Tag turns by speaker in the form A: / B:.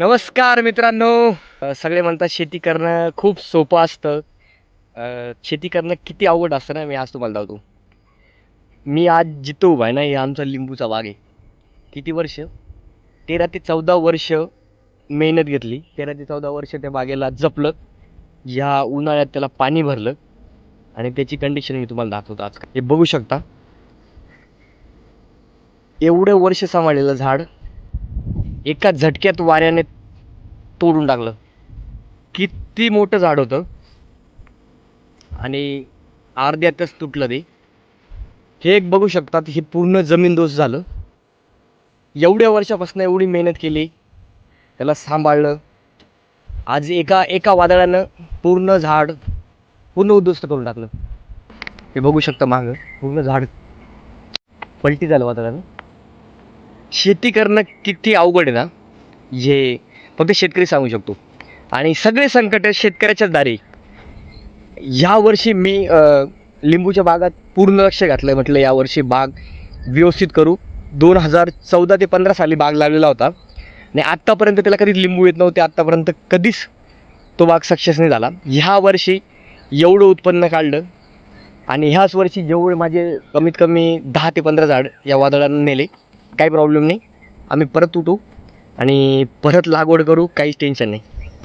A: नमस्कार मित्रांनो. सगळे म्हणतात शेती करणं खूप सोपं असतं. शेती करणं किती अवघड असतं ना मी आज तुम्हाला दावतो मी आज जिथं उभा आहे ना हे आमचा लिंबूचा बाग आहे. किती वर्ष? तेरा ते चौदा वर्ष मेहनत घेतली. तेरा ते चौदा वर्ष त्या बागेला जपलं. या उन्हाळ्यात त्याला पाणी भरलं. आणि त्याची कंडिशन मी तुम्हाला दाखवतो आज. हे बघू शकता. एवढं वर्ष सांभाळलेलं झाड एका झटक्यात वाऱ्याने तोडून टाकलं. किती मोठं झाड होतं. आणि अर्ध्यातच तुटलं ते. हे एक बघू शकतात हे पूर्ण जमीन दोष झालं. एवढ्या वर्षापासून एवढी मेहनत केली. त्याला सांभाळलं. आज एका एका वादळानं पूर्ण झाड पूर्ण उद्ध्वस्त करून टाकलं. हे बघू शकता मागं. पूर्ण झाड पलटी झालं वादळानं. शेती करणं किती अवघड आहे ना हे फक्त शेतकरी सांगू शकतो. आणि सगळे संकट शेतकऱ्याच्याच दारी. ह्या वर्षी मी लिंबूच्या बागात पूर्ण लक्ष घातलं म्हटलं यावर्षी बाग व्यवस्थित करू. दोन हजार चौदा ते पंधरा साली बाग लावलेला होता. आणि आत्तापर्यंत त्याला कधीच लिंबू येत नव्हते आत्तापर्यंत कधीच तो बाग सक्सेस नाही झाला. ह्या वर्षी एवढं उत्पन्न काढलं. आणि ह्याच वर्षी जेवढे माझे कमीत कमी दहा ते पंधरा झाड या वादळानं नेले काही प्रॉब्लेम नाही. आम्ही परत उठू आणि परत लागवड करू काहीच टेन्शन नाही.